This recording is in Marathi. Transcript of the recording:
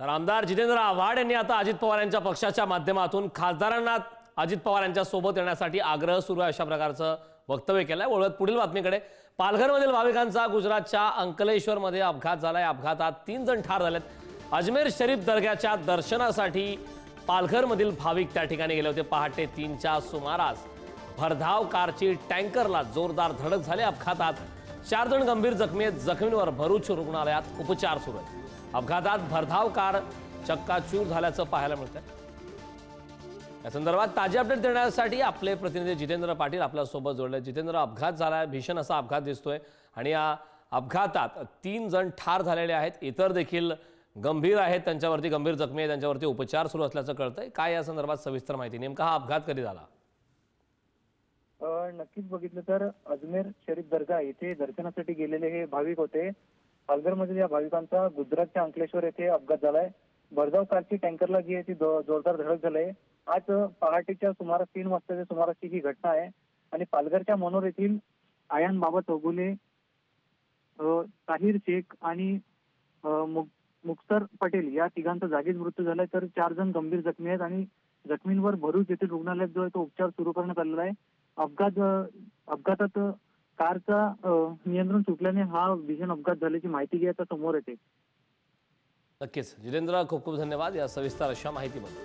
तर आमदार जितेंद्र आव्हाड यांनी आता अजित पवार यांच्या पक्षाच्या माध्यमातून खासदारांना अजित पवार यांच्या सोबत येण्यासाठी आग्रह सुरू आहे अशा प्रकारचं वक्तव्य केलंय. वळत पुढील बातमीकडे. पालघरमधील भाविकांचा गुजरातच्या अंकलेश्वरमध्ये अपघात झालाय. अपघातात तीन जण ठार झालेत. अजमेर शरीफ दर्ग्याच्या दर्शनासाठी पालघरमधील भाविक त्या ठिकाणी गेले होते. पहाटे तीनच्या सुमारास भरधाव कारची टँकरला जोरदार धडक झाली. अपघातात चार जण गंभीर जखमी आहेत. जखमींवर भरूच रुग्णालयात उपचार सुरू आहेत. अपघातात भरधाव कार चक्काचूर झाल्याचं पाहायला मिळतंय. या संदर्भात ताजे अपडेट देण्यासाठी आपले प्रतिनिधी जितेंद्र पाटील आपल्यासोबत जोडले. जितेंद्र अपघात झाला आहे भीषण असा अपघात दिसतोय. आणि या अपघातात तीन जण ठार झालेले आहेत. इतर देखील गंभीर आहेत. त्यांच्यावरती गंभीर जखमी आहेत. त्यांच्यावरती उपचार सुरू असल्याचं कळतंय. काय या संदर्भात सविस्तर माहिती? नेमका हा अपघात कधी झाला? नक्कीच बघितलं तर अजमेर शरीफ दर्गा येथे दर्शनासाठी गेलेले हे भाविक होते. पालघरमधील या भाविकांचा गुजरातच्या अंकलेश्वर येथे अपघात झालाय. भरधाव कारची टँकरला जी आहे ती जोरदार धडक झालाय. आज पहाटेच्या सुमारास तीन वाजताच्या सुमारासची ही घटना आहे आणि पालघरच्या मनोर येथील आयान बाबा चौगुले अ, ताहिर शेख आणि अ, मुक्तर पटेल या तिघांचा जागीच मृत्यू झालाय. तर चार जण गंभीर जखमी आहेत आणि जखमींवर भरूच येथील रुग्णालयात जो आहे तो उपचार सुरू करण्यात आलेला आहे. अपघात अपघातात कारचा नियंत्रण सुटल्याने हा भीषण अपघात झाल्याची माहिती घ्यायचा समोर येते. नक्कीच. जितेंद्र खूप खूप धन्यवाद या सविस्तर अशा माहितीबद्दल.